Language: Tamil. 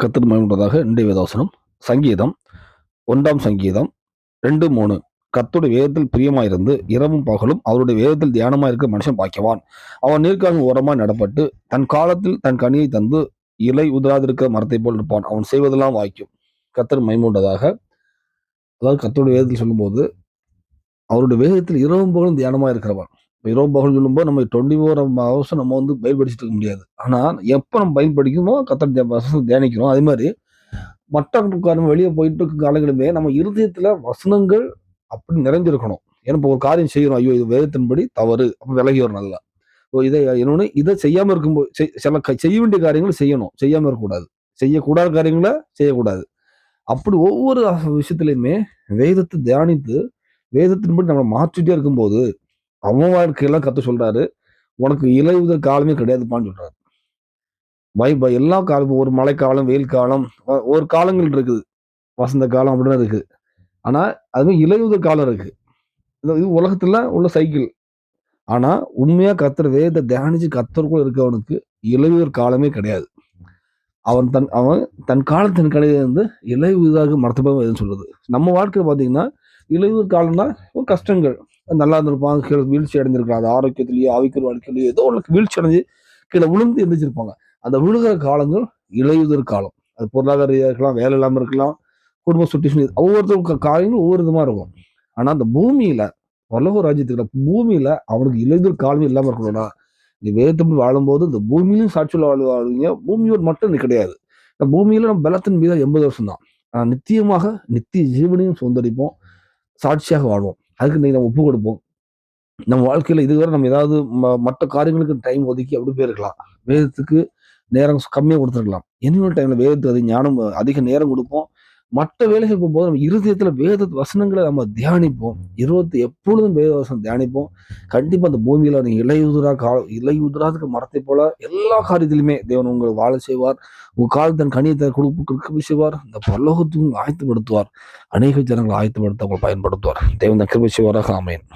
கத்தர் மயமுண்டதாக இன்றைய வேதாசனம். சங்கீதம் ஒன்றாம் சங்கீதம் ரெண்டு மூணு. கத்துடைய வேதத்தில் பிரியமாயிருந்து இரவும் பகலும் அவருடைய வேதத்தில் தியானமாக இருக்க மனுஷன் பாக்கியவான். அவன் நீர்க்காக ஓரமாய் நடப்பட்டு தன் காலத்தில் தன் கனியை தந்து இலை உதிராதிருக்க மரத்தை போல் இருப்பான். அவன் செய்வதெல்லாம் வாய்க்கும். கத்தர் மைமூண்டதாக. அதாவது கத்தோடைய வேதத்தில் சொல்லும்போது அவருடைய வேதத்தில் இரவும் பகலும் தியானமாக இருக்கிறவன் இரவு பகல் சொல்லும்போது நம்ம டுவெண்ட்டி ஃபோர் ஹவர்ஸும் நம்ம வந்து பயில் படிச்சுட்டு இருக்க முடியாது. ஆனால் எப்போ நம்ம பயில் படிக்கணுமோ கத்தர் தியானிக்கிறோம். அதே மாதிரி மற்ற காரணம் வெளியே போயிட்டு இருக்க காலங்களுமே நம்ம இருதயத்தில் வசனங்கள் அப்படி நிறைஞ்சிருக்கணும். ஏன்னா இப்போ ஒரு காரியம் செய்யணும் ஐயோ இது வேதத்தின்படி தவறு. அப்போ விலகி வரும் நல்லா. ஓ இதை இன்னொன்று இதை செய்யாமல் இருக்கும்போது செய்- சில க- செய்ய வேண்டிய காரியங்களை செய்யணும். செய்யாமல் இருக்கக்கூடாது. செய்யக்கூடாத காரியங்களை செய்யக்கூடாது. அப்படி ஒவ்வொரு விஷயத்துலையுமே வேதத்தை தியானித்து வேதத்தின்படி நம்ம மாற்றிட்டே இருக்கும்போது அவன் வாழ்க்கையெல்லாம் கத்து சொல்றாரு. உனக்கு இலையுதல் காலமே கிடையாதுப்பான்னு சொல்றாரு. பை பை எல்லா காலமும் ஒரு மழைக்காலம் வெயில் காலம் ஒரு காலங்கள் இருக்குது. வசந்த காலம் அப்படின்னு இருக்கு. ஆனா அது இலையுதல் காலம் இருக்கு. இது இது உலகத்துல உள்ள சைக்கிள் ஆனா உண்மையா கத்துற வேதத்தை தியானிச்சு கத்தருக்குள்ள இருக்கவனுக்கு இலையுதர் காலமே கிடையாது. அவன் தன் அவன் தன் காலத்தின் கடையில இருந்து இலையுதாக மரத்தப்பம் எதுன்னு சொல்லுது நம்ம வாழ்க்கையில பாத்தீங்கன்னா இலையுதர் காலம்னா கஷ்டங்கள். நல்லா இருந்திருப்பாங்க கீழே வீழ்ச்சி அடைஞ்சிருக்கலாம். அது ஆரோக்கியத்திலேயோ ஆவிக்கிற வாழ்க்கையிலேயோ ஏதோ ஒன்று வீழ்ச்சி அடைஞ்சு கீழே விழுந்து எந்திரிச்சிருப்பாங்க. அந்த விழுகிற காலங்கள் இலையுதிர் காலம். அது பொருளாதார ரீதியாக இருக்கலாம் வேலை இல்லாமல் இருக்கலாம் குடும்ப சுட்டிஷன் ஒவ்வொருத்தருக்கும் காரியங்களும் ஒவ்வொரு விதமாக இருக்கும். ஆனால் அந்த பூமியில் உலக ராஜ்யத்துக்குள்ள பூமியில் அவனுக்கு இளைஞர் காலமே இல்லாமல் இருக்கணும்னா நீ வேதத்தப்படி வாழும்போது இந்த பூமியிலும் சாட்சியில் வாழ் வாழ்வீங்க. பூமியோடு மட்டும் நீ கிடையாது. இந்த நம்ம பலத்தின் மீது எண்பது வருஷம் தான் ஆனா நித்தியமாக நித்திய ஜீவனையும் சுதந்திரிப்போம். சாட்சியாக வாழ்வோம். அதுக்கு இன்றைக்கி நம்ம ஒப்பு கொடுப்போம். நம்ம வாழ்க்கையில் இதுவரை நம்ம ஏதாவது ம- மற்ற காரியங்களுக்கு டைம் ஒதுக்கி அப்படி போயிருக்கலாம். வேதத்துக்கு நேரம் கம்மியாக கொடுத்துருக்கலாம். இன்னொரு டைமில் வேதத்துக்கு அதிக ஞானம் அதிக நேரம் கொடுப்போம். மற்ற வேலைகள் போகும்போது நம்ம இருதயத்தில் வேத வசனங்களை நம்ம தியானிப்போம். இருபத்தி எப்பொழுதும் வேத வசனம் தியானிப்போம். கண்டிப்பாக அந்த பூமியில் இலையுதிரா கா இலையுதிராதுக்கு மரத்தை போல எல்லா காரியத்திலுமே தேவன் உங்களை வாழ செய்வார். உங்க கால் தன் கனியத்தை கொடுப்பு கொடுக்க செய்வார். இந்த பரலோகத்துக்கும் ஆயத்தப்படுத்துவார். அநேக ஜனங்களை ஆயத்தப்படுத்த உங்களை பயன்படுத்துவார். தேவன் தன் கிருபை செய்வாராக. அமையன்